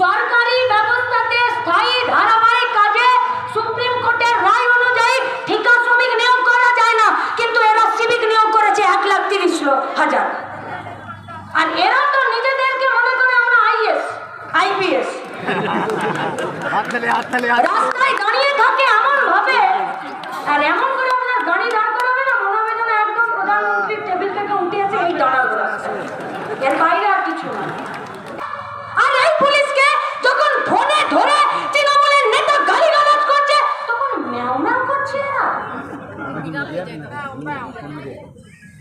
সরকারি ব্যবস্থাতে স্থায়ী ধারাবাহিক কাজে সুপ্রিম কোর্টের রায় অনুযায়ী ঠিকা শ্রমিক নিয়োগ করা যায় না। কিন্তু এরা সিভিক নিয়োগ করেছে এক লাখ তিরিশ হাজার। আর এরা তো নিজেদেরকে মনে করে আমরা আইএস আইপিএস। রাস্তায় দাঁড়িয়ে থাকে এমন ভাবে আর এমন করে আপনার গাড়ি দাঁড় করাবে না মনে হবে যেন একদম প্রধানমন্ত্রীর টেবিল থেকে উঠে আছে এই দাঁড়াগুলো এর বাইরে আর কিছু না আর এই পুলিশকে যখন ফোনে ধরে তৃণমূলের নেতা গালিগালাজ করছে তখন ম্যাও ম্যাও করছে এরা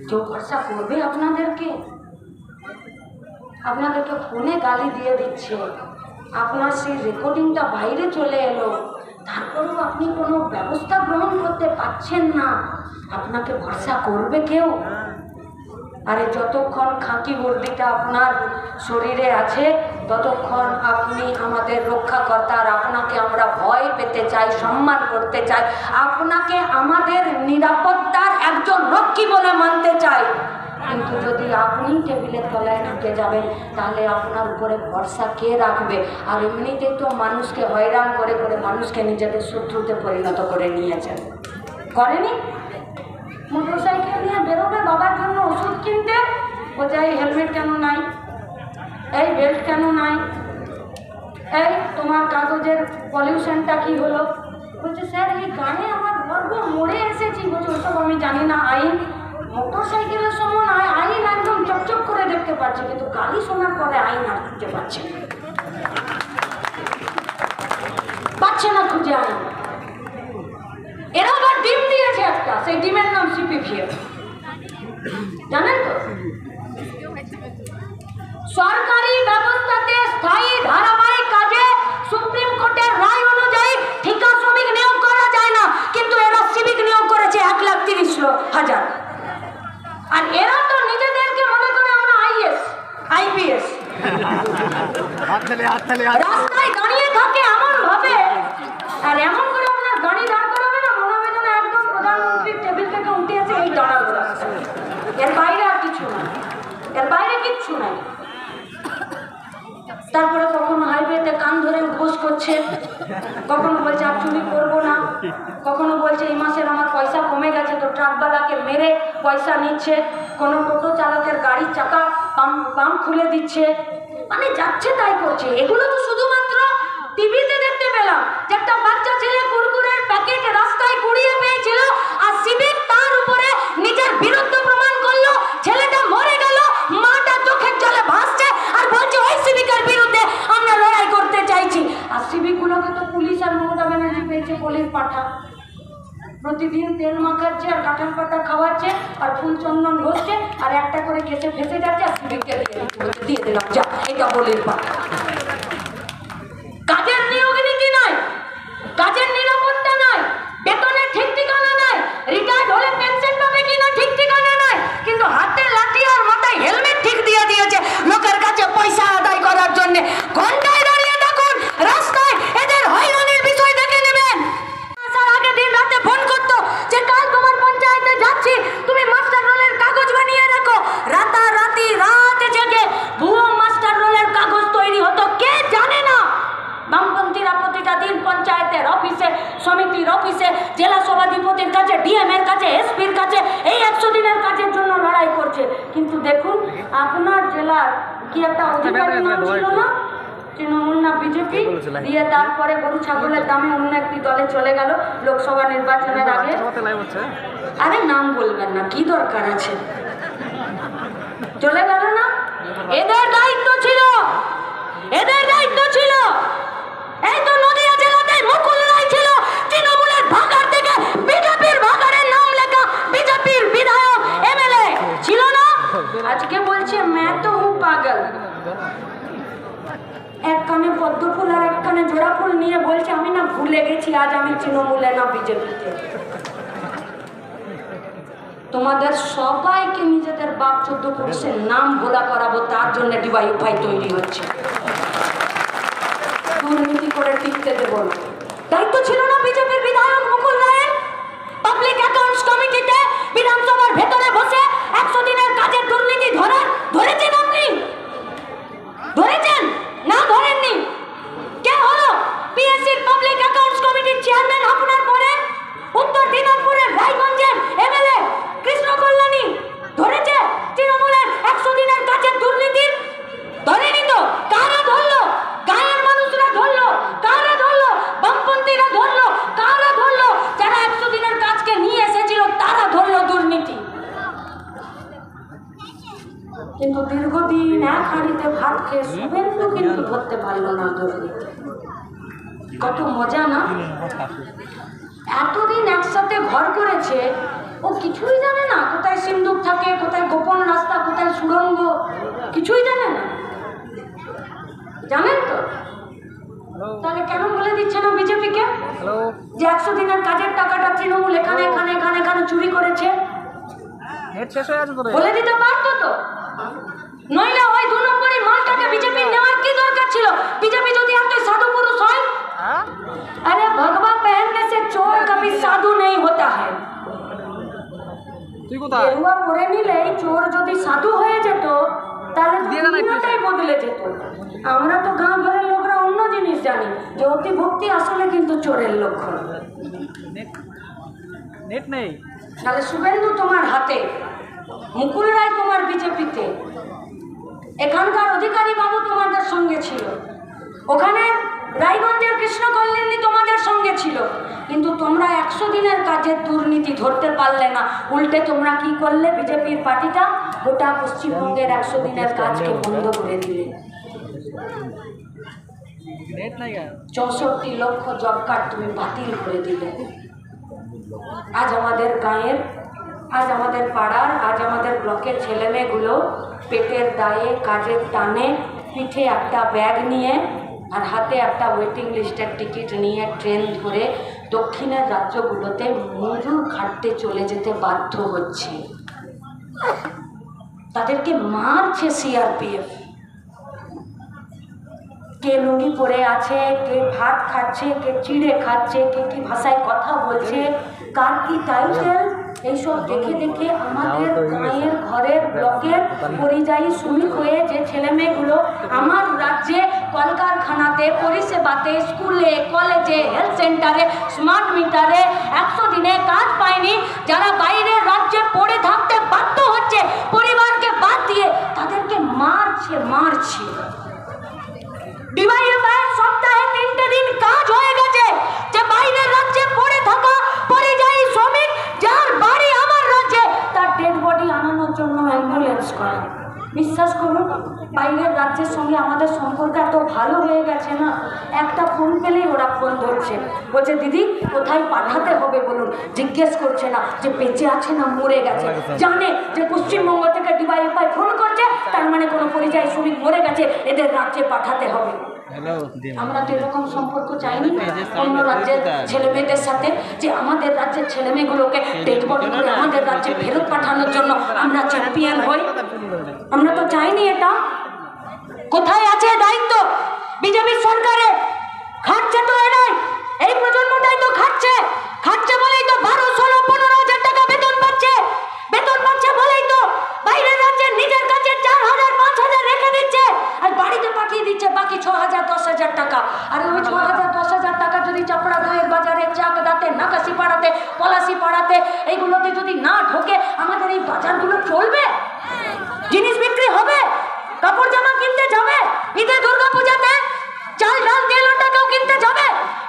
ভরসা করবে আপনাদেরকে। আপনাদেরকে ফোনে গালি দিয়ে দিচ্ছে। আপনার সেই রেকর্ডিংটা বাইরে চলে এলো। তারপরেও আপনি কোনো ব্যবস্থা গ্রহণ করতে পারছেন না। আপনাকে ভরসা করবে কেউ? আরে যতক্ষণ খাঁকি বর্দিটা আপনার শরীরে আছে, ততক্ষণ আপনি আমাদের রক্ষাকর্তা আর আপনাকে আমরা ভয় পেতে চাই, সম্মান করতে চাই। আপনাকে আমাদের নিরাপত্তার একজন রক্ষী বলে মানতে চাই। কিন্তু যদি আপনি টেবিলের তলায় ঢুকে যাবেন, তাহলে আপনার উপরে ভরসা কে রাখবে? আর এমনিতেই তো মানুষকে হয়রান করে করে মানুষকে নিজেদের শত্রুতে পরিণত করে নিয়েছেন। করেনি? মোটরসাইকেল নিয়ে বেরোবে বাবার জন্য ওষুধ কিনতে? এই হেলমেট কেন নাই? এই বেল্ট কেন নাই? এই তোমার কাগজের পলিউশনটা কি হলো? বলছে, স্যার, এই গানে আমার গর্ব মরে এসেছি বলছে আমি জানি না, আইন মোটর সাইকেলের সময় আই- আইন একদম চকচক করে দেখতে পাচ্ছি, কিন্তু গালি শোনার পরে আইন আর খুঁজে পাচ্ছে পাচ্ছে না খুঁজে আইন। এরা আবার ডিম দিয়েছে একটা, সেই ডিমের নাম সিপিভিএফ। জানেন তো? সরকারি ব্যবস্থাতে স্থায়ী ধারাবাহিক কাজে সুপ্রিম কোর্টের রায় অনুযায়ী ঠিকা শ্রমিক নিয়োগ করা যায় না কিন্তু এরা সিভিক নিয়োগ করেছে এক লাখ তিরিশ লো- হাজার আর এরা তো নিজেদেরকে মনে করে আমরা আইএস আইপিএস হাত তালে হাত তালে হাত রাস্তায় দাঁড়িয়ে থাকে এমন আর এমন করে আপনার গাড়ি দাঁড় করাবে না, মনে হবে যেন একদম প্রধানমন্ত্রীর টেবিল থেকে উঠে আছে এই এর বাইরে আর কিছু এর বাইরে কিচ্ছু নাই। তারপরে কখনো হাইওয়েতে কান ধরে ঘোষ করছে, কখনো বলছে, আর চুরি করব না। কখনো বলছে, এই মাসের আমার পয়সা কমে গেছে, তো ট্রাকওয়ালাকে মেরে পয়সা নিচ্ছে। কোনো টোটো চালকের গাড়ির চাকা পাম্প পাম্প খুলে দিচ্ছে। মানে যাচ্ছে তাই করছে। এগুলো তো শুধুমাত্র টিভিতে দেখতে পেলাম যে একটা বাচ্চা ছেলে কুরকুরের প্যাকেট রাস্তায় কুড়িয়ে পেয়েছিল আর সিভিক তার উপরে নিজের বিরুদ্ধ প্রমাণ করল, ছেলেটা মরে গেল, মাটা চোখের জলে ভাসছে আর বলছে, ওই সিভিকের বিরুদ্ধে আমরা লড়াই করতে চাইছি। আর সিভিকগুলোকে তো পুলিশ আর মমতা ব্যানার্জি পেয়েছে, পুলিশ পাঠা প্রতিদিন তেল মাখাচ্ছে আর কাঁঠাল পাতা খাওয়াচ্ছে আর ফুল চন্দন ঘষছে আর একটা করে কেসে ফেসে যাচ্ছে আর দিয়ে দিলাম, যা, এটা পাঠা কাজের নিয়োগ নীতি নয় কাজের নিরাপত্তা নাই বেতনের ঠিক ঠিকানা নাই রিটায়ার্ড হলে পেনশন পাবে কিনা ঠিক ঠিকানা নাই কিন্তু হাতে লাঠি আর মাথায় হেলমেট ঠিক দিয়ে দিয়েছে লোকের কাছে পয়সা আদায় করার জন্য ঘন্টায় দাঁড়িয়ে থাকুন রাস্তায় এদের হয়রানির বিষয় দেখে নেবেন আসার আগে দিন রাতে ফোন করতো যে কাল তোমার পঞ্চায়েতে যাচ্ছি তুমি মাস্টার রোলের কাগজ বানিয়ে রাখো রাতারাতি রাত জেগে ভুয়ো মাস্টার রোলের কাগজ তৈরি হতো কে জানে না বামপন্থীরা প্রতিটা দিন পঞ্চায়েতের অফিসে সমিতির অফিসে জেলা সভাধিপতির কাছে ডিএম এর কাছে এই একশো দিনের কাজের জন্য লড়াই করছে। কিন্তু দেখুন আপনার জেলার কি একটা অধিকারী নাম ছিল না? তৃণমূল না বিজেপি? দিয়ে তারপরে গরু ছাগলের দামে অন্য একটি দলে চলে গেল লোকসভা নির্বাচনের আগে। হচ্ছে আরে নাম বলবেন না কি দরকার আছে? চলে গেল না? এদের দায়িত্ব ছিল এদের দায়িত্ব ছিল। এই তো নদিয়া জেলাতে মুকুল আজ আমি তৃণমূলে না বিজেপিতে তোমাদের সবাইকে নিজেদের বাপ চোদ্দ পুরুষের নাম ভোলা করাবো, তার জন্য ডিবাই উপায় তৈরি হচ্ছে দুর্নীতি করে টিকতে দেবো না। কিন্তু দীর্ঘদিন এক হাঁড়িতে ভাত খেয়ে শুভেন্দু কিন্তু ধরতে পারল না দুর্নীতি কত মজা না? এতদিন একসাথে ঘর করেছে ও কিছুই জানে না কোথায় সিন্দুক থাকে কোথায় গোপন রাস্তা কোথায় সুরঙ্গ কিছুই জানে না। জানেন তো? তাহলে কেন বলে দিচ্ছে না বিজেপিকে? যে একশো দিনের কাজের টাকাটা তৃণমূল এখানে এখানে এখানে এখানে চুরি করেছে? বলে দিতে পারতো তো? নইলে ওই দু নম্বরই মালটাকে বিজেপি নেওয়ার কি দরকার ছিল বিজেপি যদি এত সাধু পুরুষ হয় হ্যাঁ अरे भगवा पहनने से चोर कभी साधु नहीं होता है তুই কোথায় গেরুয়া পরে নিলেই চোর যদি সাধু হয়ে যেত তাহলে তো দিয়ে দে না একটু। দুনিয়াটাই বদলে যেত আমরা তো গাঁ ঘরের লোকরা অন্য জিনিস জানি যে অতি ভক্তি আসলে কিন্তু চোরের লক্ষণ নেট নেট নেই তাহলে শুভেন্দু তোমার হাতে মুকুল রায় তোমার বিজেপিতে। এখানকার অধিকারী বাবু তোমাদের সঙ্গে ছিল। ওখানে রায়গঞ্জের কৃষ্ণ তোমাদের সঙ্গে ছিল। কিন্তু তোমরা একশো দিনের কাজের দুর্নীতি ধরতে পারলে না। উল্টে তোমরা কি করলে? বিজেপির পার্টিটা গোটা পশ্চিমবঙ্গের একশো দিনের কাজকে বন্ধ করে দিলে। চৌষট্টি লক্ষ জব কার্ড তুমি বাতিল করে দিলে। আজ আমাদের গাঁয়ের আজ আমাদের পাড়ার, আজ আমাদের ব্লকের ছেলেমেয়েগুলো পেটের দায়ে, কাজের টানে, পিঠে একটা ব্যাগ নিয়ে আর হাতে একটা ওয়েটিং লিস্টের টিকিট নিয়ে ট্রেন ধরে দক্ষিণের রাজ্যগুলোতে মজুর ঘাটতে চলে যেতে বাধ্য হচ্ছে। তাদেরকে মারছে সিআরপিএফ কে লুঙ্গি পরে আছে, কে ভাত খাচ্ছে, কে চিড়ে খাচ্ছে, কে কি ভাষায় কথা বলছে, কার কি টাইটেল এইসব দেখে দেখে আমাদের গাঁয়ের ঘরের ব্লকের পরিযায়ী শ্রমিক হয়ে যে ছেলেমেয়েগুলো আমার রাজ্যে কলকারখানাতে পরিষেবাতে স্কুলে কলেজে হেলথ সেন্টারে স্মার্ট মিটারে একশো দিনে কাজ পায়নি যারা বাইরের রাজ্যে পড়ে থাকতে বাধ্য হচ্ছে পরিবারকে বাদ দিয়ে তাদেরকে মারছে মারছে ডিওয়াইএফআই সপ্তাহে তিনটে দিন কাজ হয়ে গেছে যে বাইরের রাজ্যে পড়ে থাকা পরিযায়ী শ্রমিক যার বাড়ি আমার রাজ্যে তার ডেড বডি আনানোর জন্য অ্যাম্বুলেন্স করে বিশ্বাস করুন বাইরের রাজ্যের সঙ্গে আমাদের সম্পর্ক এত ভালো হয়ে গেছে না? একটা ফোন পেলেই ওরা ফোন ধরছে। বলছে দিদি কোথায় পাঠাতে হবে বলুন? জিজ্ঞেস করছে না যে বেঁচে আছে না মরে গেছে। জানে যে পশ্চিমবঙ্গ থেকে ডিওয়াইএফআই ফোন করছে তার মানে কোনো পরিযায়ী শ্রমিক মরে গেছে এদের রাজ্যে পাঠাতে হবে। আমরা তো এরকম সম্পর্ক চাইনি অন্য রাজ্যের ছেলে মেয়েদের সাথে যে আমাদের রাজ্যের ছেলে মেয়েগুলোকে করে আমাদের রাজ্যে ফেরত পাঠানোর জন্য আমরা চ্যাম্পিয়ন হই। আমরা তো চাইনি এটা। কোথায় আছে দায়িত্ব? বিজেপির সরকারে খাচ্ছে তো এরাই। এই প্রজন্মটাই তো খাচ্ছে খাচ্ছে বলেই তো বারো, ষোলো, পনেরো হাজার টাকা বেতন পাচ্ছে। বেতন পাচ্ছে বলেই তো বাইরের রাজ্যে নিজের কাছে চার হাজার, পাঁচ হাজার রেখে দিচ্ছে। আর বাড়িতে পাঠিয়ে দিচ্ছে বাকি ছ হাজার, দশ হাজার টাকা। আর ওই ছ হাজার, দশ হাজার টাকা যদি চাপড়া গায়ের বাজারে চাক দাতে নাকাশি পাড়াতে পলাশি পাড়াতে এইগুলোতে যদি না ঢোকে, আমাদের এই বাজারগুলো চলবে? জিনিস বিক্রি হবে? কাপড় জামা কিনতে ঈদে দুর্গা পূজাতে চাল ডাল তেল ওটা কেউ কিনতে যাবে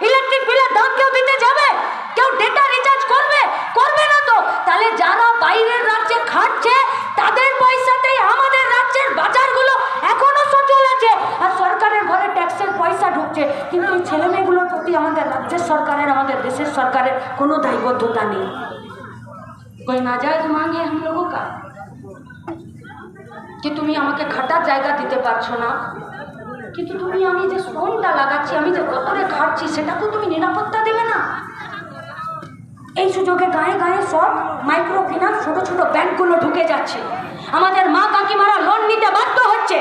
ইলেকট্রিক বিলের দাম কেউ দিতে যাবে কেউ ডেটা রিচার্জ করবে করবে না তো তাহলে যারা বাইরের রাজ্যে খাটছে তাদের পয়সাতেই আমাদের রাজ্যের বাজারগুলো এখনো সচল আছে আর সরকারের ঘরে ট্যাক্সের পয়সা ঢুকছে কিন্তু এই ছেলেমেয়েগুলোর প্রতি আমাদের রাজ্যের সরকারের আমাদের দেশের সরকারের কোনো দায়বদ্ধতা নেই कोई नाजायज मांगे हम लोगों का কি তুমি আমাকে খাটার জায়গা দিতে পারছো না কিন্তু তুমি আমি যে ফোনটা লাগাচ্ছি, আমি যে কতরে সেটা তো তুমি নিরাপত্তা দেবে না। এই সুযোগে গায়ে গায়ে সব মাইক্রো ফিনান্স ছোট ছোট ব্যাংকগুলো ঢুকে যাচ্ছে। আমাদের মা কাকিমারা লোন নিতে বাধ্য হচ্ছে।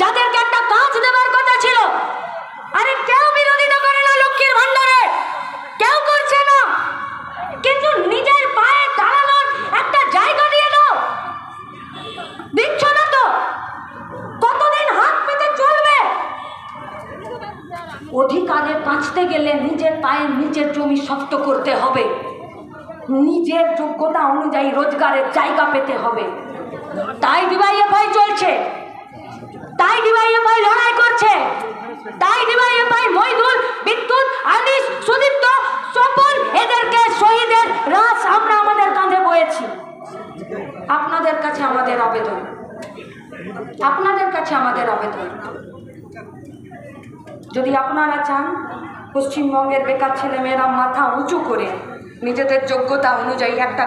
যাদেরকে একটা কাজ দেওয়ার কথা ছিল, আরে কেউ বিরোধিতা করে না লক্ষ্মীর ভান্ডারে কেউ করছে না কিন্তু নিজের পায়ে দাঁড়ানোর একটা জায়গা দিয়ে দাও দিচ্ছ না তো কতদিন হাত পেতে চলবে অধিকারে বাঁচতে গেলে নিজের পায়ের নিজের জমি শক্ত করতে হবে। নিজের যোগ্যতা অনুযায়ী রোজগারের জায়গা পেতে হবে। তাই ডিভাইএ ভয় চলছে। তাই ডিভাইএফআই লড়াই করছে। তাই ডিভাইএফআই মইদুল, বিদ্যুৎ, আনিস, সুদীপ্ত সফল এদেরকে শহীদের রাস আমরা আমাদের কাঁধে বয়েছি। আপনাদের কাছে আমাদের আবেদন। আপনাদের কাছে আমাদের আবেদন। যদি আপনারা চান পশ্চিমবঙ্গের বেকার ছেলেমেয়েরা মাথা উঁচু করে নিজেদের যোগ্যতা অনুযায়ী একটা